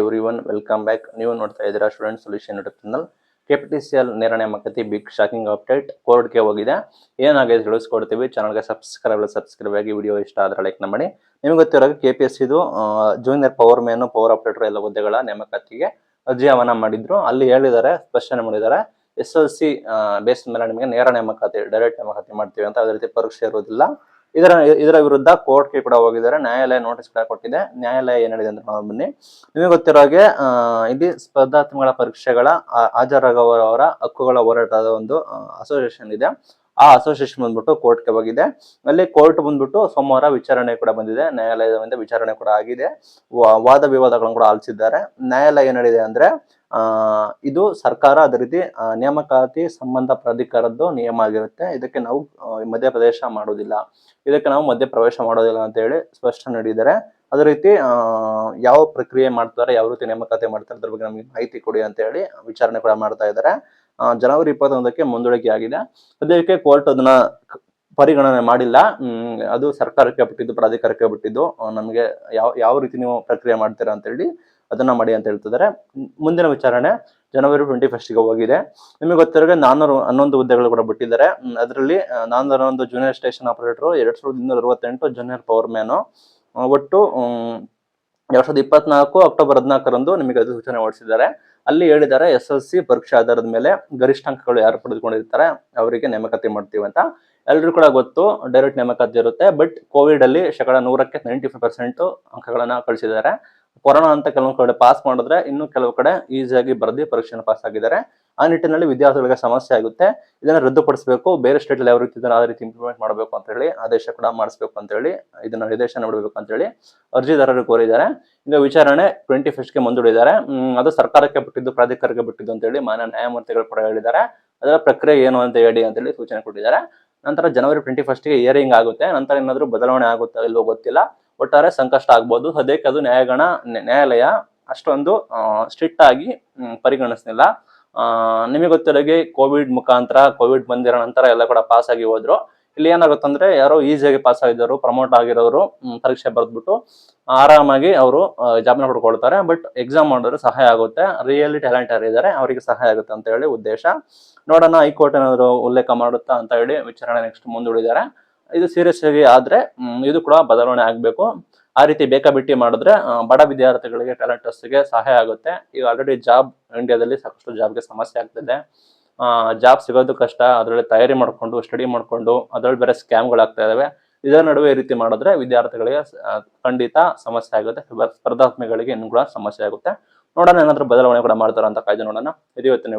Every one welcome back ನೀವು ನೋಡ್ತಾ ಇದ್ದೀರಾ ಸ್ಟೂಡೆಂಟ್ ಸೊಲ್ಯೂಷನ್ ಯೂಟ್ಯೂಬ್ ಚಾನಲ್ ಎಲ್ ನೇರ ನೇಮಕಾತಿ ಬಿಗ್ ಶಾಕಿಂಗ್ ಅಪ್ಡೇಟ್ ಕೋರ್ಟ್ಗೆ ಹೋಗಿದೆ. ಏನಾಗಿದೆ ತಿಳಿಸ್ಕೊಡ್ತೀವಿ. ಚಾನಲ್ಗೆ ಸಬ್ಸ್ಕ್ರೈಬ್ ಸಬ್ಸ್ಕ್ರೈಬ್ ಆಗಿ ವಿಡಿಯೋ ಇಷ್ಟ ಆದ್ರೆ ಲೈಕ್ ಮಾಡಿ. ನಿಮ್ಗೆ ಗೊತ್ತಿರೋ ಕೆ ಪಿ ಎಸ್ ಇದು junior power man power operator ಎಲ್ಲ ಹುದ್ದೆಗಳ ನೇಮಕಾತಿಗೆ ಅರ್ಜಿ ಆಹ್ವಾನ ಮಾಡಿದ್ರು. ಅಲ್ಲಿ ಹೇಳಿದ್ದಾರೆ ಸ್ಪಷ್ಟನೆ ಮಾಡಿದ್ದಾರೆ. ಎಸ್ ಎಲ್ ಸಿ ಬೇಸ್ ಮೇಲೆ ನಿಮಗೆ ನೇರ ನೇಮಕಾತಿ ಡೈರೆಕ್ಟ್ ನೇಮಕಾತಿ ಮಾಡ್ತೀವಿ ಅಂತ. ಅದೇ ರೀತಿ ಪರೀಕ್ಷೆ ಇರುವುದಿಲ್ಲ. ಇದರ ಇದರ ವಿರುದ್ಧ ಕೋರ್ಟ್ಗೆ ಕೂಡ ಹೋಗಿದ್ದಾರೆ. ನ್ಯಾಯಾಲಯ ನೋಟಿಸ್ ಕೂಡ ಕೊಟ್ಟಿದೆ. ನ್ಯಾಯಾಲಯ ಏನಿದೆ ಹೇಳಿದೆ ಅಂತ ನಾವು ಬನ್ನಿ. ನಿಮಗೆ ಗೊತ್ತಿರೋ ಹಾಗೆ ಇಲ್ಲಿ ಸ್ಪರ್ಧಾತ್ಮಕ ಪರೀಕ್ಷೆಗಳ ಹಾಜರಾಗವರವರ ಹಕ್ಕುಗಳ ಹೋರಾಟದ ಒಂದು ಅಸೋಸಿಯೇಷನ್ ಇದೆ. ಆ ಅಸೋಸಿಯೇಷನ್ ಬಂದ್ಬಿಟ್ಟು ಕೋರ್ಟ್ಗೆ ಹೋಗಿದೆ. ಅಲ್ಲಿ ಕೋರ್ಟ್ ಬಂದ್ಬಿಟ್ಟು ಸೋಮವಾರ ವಿಚಾರಣೆ ಕೂಡ ಬಂದಿದೆ. ನ್ಯಾಯಾಲಯದಿಂದ ವಿಚಾರಣೆ ಕೂಡ ಆಗಿದೆ. ವಾದ ವಿವಾದಗಳನ್ನು ಕೂಡ ಆಲಿಸಿದ್ದಾರೆ. ನ್ಯಾಯಾಲಯ ಏನಿದೆ ಅಂದ್ರೆ ಇದು ಸರ್ಕಾರ ಅದೇ ರೀತಿ ನೇಮಕಾತಿ ಸಂಬಂಧ ಪ್ರಾಧಿಕಾರದ್ದು ನಿಯಮ ಆಗಿರುತ್ತೆ. ಇದಕ್ಕೆ ನಾವು ಮಧ್ಯಪ್ರದೇಶ ಮಾಡೋದಿಲ್ಲ. ಇದಕ್ಕೆ ನಾವು ಮಧ್ಯಪ್ರವೇಶ ಮಾಡೋದಿಲ್ಲ ಅಂತ ಹೇಳಿ ಸ್ಪಷ್ಟ ನೀಡಿದ್ದಾರೆ. ಅದೇ ರೀತಿ ಯಾವ ಪ್ರಕ್ರಿಯೆ ಮಾಡ್ತಾರೆ, ಯಾವ ರೀತಿ ನೇಮಕಾತಿ ಮಾಡ್ತಾರೆ, ಅದ್ರ ಬಗ್ಗೆ ನಮಗೆ ಮಾಹಿತಿ ಕೊಡಿ ಅಂತ ಹೇಳಿ ವಿಚಾರಣೆ ಕೂಡ ಮಾಡ್ತಾ ಇದ್ದಾರೆ. ಜನವರಿ ಇಪ್ಪತ್ತೊಂದಕ್ಕೆ ಮುಂದೂಡಿಕೆ ಆಗಿದೆ ಅದಕ್ಕೆ ಕೋರ್ಟ್ ಅದನ್ನ ಪರಿಗಣನೆ ಮಾಡಿಲ್ಲ. ಅದು ಸರ್ಕಾರಕ್ಕೆ ಬಿಟ್ಟಿದ್ದು, ಪ್ರಾಧಿಕಾರಕ್ಕೆ ಬಿಟ್ಟಿದ್ದು. ನಮಗೆ ಯಾವ ಯಾವ ರೀತಿ ನೀವು ಪ್ರಕ್ರಿಯೆ ಮಾಡ್ತೀರಾ ಅಂತ ಹೇಳಿ ಅದನ್ನ ಮಾಡಿ ಅಂತ ಹೇಳ್ತಿದ್ದಾರೆ. ಮುಂದಿನ ವಿಚಾರಣೆ ಜನವರಿ ಟ್ವೆಂಟಿ ಫಸ್ಟ್ಗೆ ಹೋಗಿದೆ. ನಿಮಗೆ ಗೊತ್ತಿರೋ ನಾನ್ನೂರು ಹನ್ನೊಂದು ಹುದ್ದೆಗಳು ಕೂಡ ಬಿಟ್ಟಿದ್ದಾರೆ. ಅದರಲ್ಲಿ ನಾನ್ನೂರ ಹನ್ನೊಂದು ಜೂನಿಯರ್ ಸ್ಟೇಷನ್ ಆಪರೇಟರ್ ಎರಡ್ ಸಾವಿರದ ಇನ್ನೂರ ಅರವತ್ತೆಂಟು ಜೂನಿಯರ್ ಪವರ್ ಮ್ಯಾನು ಒಟ್ಟು ಎರಡ್ ಸಾವಿರದ ಇಪ್ಪತ್ನಾಲ್ಕು ಅಕ್ಟೋಬರ್ ಹದಿನಾಲ್ಕರಂದು ನಿಮಗೆ ಅದು ಸೂಚನೆ ಹೊರಡಿಸಿದ್ದಾರೆ. ಅಲ್ಲಿ ಹೇಳಿದ್ದಾರೆ ಎಸ್ ಎಲ್ ಸಿ ಪರೀಕ್ಷೆ ಆಧಾರದ ಮೇಲೆ ಗರಿಷ್ಠ ಅಂಕಗಳು ಯಾರು ಪಡೆದುಕೊಂಡಿರ್ತಾರೆ, ಅವರಿಗೆ ನೇಮಕಾತಿ ಮಾಡ್ತೀವಿ ಅಂತ. ಎಲ್ರಿಗೂ ಕೂಡ ಗೊತ್ತು ಡೈರೆಕ್ಟ್ ನೇಮಕಾತಿ ಇರುತ್ತೆ ಬಟ್ ಕೋವಿಡ್ ಅಲ್ಲಿ ಶೇಕಡ ನೂರಕ್ಕೆ ನೈಂಟಿ ಫೈವ್ ಪರ್ಸೆಂಟ್ ಅಂಕಗಳನ್ನ ಕಳಿಸಿದ್ದಾರೆ. ಕೊರೋನಾ ಅಂತ ಕೆಲವೊಂದು ಕಡೆ ಪಾಸ್ ಮಾಡಿದ್ರೆ ಇನ್ನು ಕೆಲವು ಕಡೆ ಈಸಿಯಾಗಿ ಬರೆದಿ ಪರೀಕ್ಷೆನ ಪಾಸ್ ಆಗಿದ್ದಾರೆ. ಆ ನಿಟ್ಟಿನಲ್ಲಿ ವಿದ್ಯಾರ್ಥಿಗಳಿಗೆ ಸಮಸ್ಯೆ ಆಗುತ್ತೆ. ಇದನ್ನ ರದ್ದುಪಡಿಸಬೇಕು. ಬೇರೆ ಸ್ಟೇಟ್ ಯಾವ ರೀತಿ ಇದನ್ನ ಆ ರೀತಿ ಇಂಪ್ಲಿಮೆಂಟ್ ಮಾಡಬೇಕು ಅಂತ ಹೇಳಿ ಆದೇಶ ಕೂಡ ಮಾಡಿಸಬೇಕು ಅಂತ ಹೇಳಿ, ಇದನ್ನ ನಿರ್ದೇಶನ ಮಾಡಬೇಕು ಅಂತ ಹೇಳಿ ಅರ್ಜಿದಾರರು ಕೋರಿದ್ದಾರೆ. ಈಗ ವಿಚಾರಣೆ ಟ್ವೆಂಟಿ ಫಸ್ಟ್ಗೆ ಮುಂದೂಡಿದ್ದಾರೆ. ಅದು ಸರ್ಕಾರಕ್ಕೆ ಬಿಟ್ಟಿದ್ದು, ಪ್ರಾಧಿಕಾರಕ್ಕೆ ಬಿಟ್ಟಿದ್ದು ಅಂತ ಹೇಳಿ ಮಾನ್ಯ ನ್ಯಾಯಮೂರ್ತಿಗಳು ಕೂಡ ಹೇಳಿದ್ದಾರೆ. ಅದರ ಪ್ರಕ್ರಿಯೆ ಏನು ಅಂತ ಹೇಳಿ ಅಂತ ಹೇಳಿ ಸೂಚನೆ ಕೊಟ್ಟಿದ್ದಾರೆ. ನಂತರ ಜನವರಿ ಟ್ವೆಂಟಿ ಫಸ್ಟ್ಗೆ ಇಯರಿಂಗ್ ಆಗುತ್ತೆ. ನಂತರ ಏನಾದರೂ ಬದಲಾವಣೆ ಆಗುತ್ತಾ ಇಲ್ವೋ ಗೊತ್ತಿಲ್ಲ. ಒಟ್ಟಾರೆ ಸಂಕಷ್ಟ ಆಗ್ಬೋದು. ಅದಕ್ಕೆ ಅದು ನ್ಯಾಯಗಣ ನ್ಯಾಯಾಲಯ ಅಷ್ಟೊಂದು ಸ್ಟ್ರಿಕ್ಟ್ ಆಗಿ ಪರಿಗಣಿಸಲಿಲ್ಲ. ನಿಮಗೆ ಗೊತ್ತಿರೋಗೆ ಕೋವಿಡ್ ಮುಖಾಂತರ, ಕೋವಿಡ್ ಬಂದಿರೋ ನಂತರ ಎಲ್ಲ ಕೂಡ ಪಾಸ್ ಆಗಿ ಹೋದ್ರು. ಇಲ್ಲಿ ಏನಾಗುತ್ತಂದ್ರೆ ಯಾರೋ ಈಸಿಯಾಗಿ ಪಾಸ್ ಆಗಿದ್ದವರು ಪ್ರಮೋಟ್ ಆಗಿರೋರು ಪರೀಕ್ಷೆ ಬರೆದ್ಬಿಟ್ಟು ಆರಾಮಾಗಿ ಅವರು ಜಾಬ್ನ ಹುಡ್ಕೊಳ್ತಾರೆ. ಬಟ್ ಎಕ್ಸಾಮ್ ಮಾಡಿದ್ರೆ ಸಹಾಯ ಆಗುತ್ತೆ. ರಿಯಲಿ ಟ್ಯಾಲೆಂಟ್ ಯಾರಿದ್ದಾರೆ ಅವರಿಗೆ ಸಹಾಯ ಆಗುತ್ತೆ ಅಂತ ಹೇಳಿ ಉದ್ದೇಶ. ನೋಡೋಣ ಹೈಕೋರ್ಟ್ ಏನಾದ್ರು ಉಲ್ಲೇಖ ಮಾಡುತ್ತಾ ಅಂತ ಹೇಳಿ ವಿಚಾರಣೆ ನೆಕ್ಸ್ಟ್ ಮುಂದೂಡಿದ್ದಾರೆ. ಇದು ಸೀರಿಯಸ್ ಆಗಿ ಆದ್ರೆ ಇದು ಕೂಡ ಬದಲಾವಣೆ ಆಗಬೇಕು. ಆ ರೀತಿ ಬೇಕಾಬಿಟ್ಟಿ ಮಾಡಿದ್ರೆ ಬಡ ವಿದ್ಯಾರ್ಥಿಗಳಿಗೆ ಟ್ಯಾಲೆಂಟರ್ಸ್ಗೆ ಸಹಾಯ ಆಗುತ್ತೆ. ಈಗ ಆಲ್ರೆಡಿ ಜಾಬ್ ಇಂಡಿಯಾದಲ್ಲಿ ಸಾಕಷ್ಟು ಜಾಬ್ಗೆ ಸಮಸ್ಯೆ ಆಗ್ತಿದೆ. ಜಾಬ್ ಸಿಗೋದು ಕಷ್ಟ, ಅದರಲ್ಲಿ ತಯಾರಿ ಮಾಡಿಕೊಂಡು ಸ್ಟಡಿ ಮಾಡಿಕೊಂಡು, ಅದರಲ್ಲಿ ಬೇರೆ ಸ್ಕ್ಯಾಮ್ಗಳಾಗ್ತಾ ಇದಾವೆ. ಇದರ ನಡುವೆ ಈ ರೀತಿ ಮಾಡಿದ್ರೆ ವಿದ್ಯಾರ್ಥಿಗಳಿಗೆ ಖಂಡಿತ ಸಮಸ್ಯೆ ಆಗುತ್ತೆ. ಸ್ಪರ್ಧಾತ್ಮಕಗಳಿಗೆ ಇನ್ನೂ ಕೂಡ ಸಮಸ್ಯೆ ಆಗುತ್ತೆ. ನೋಡೋಣ ಏನಾದ್ರೂ ಬದಲಾವಣೆ ಕೂಡ ಮಾಡ್ತಾರ ಅಂತ ಕಾಯ್ದು ನೋಡೋಣ. ಇದು ಇವತ್ತಿನ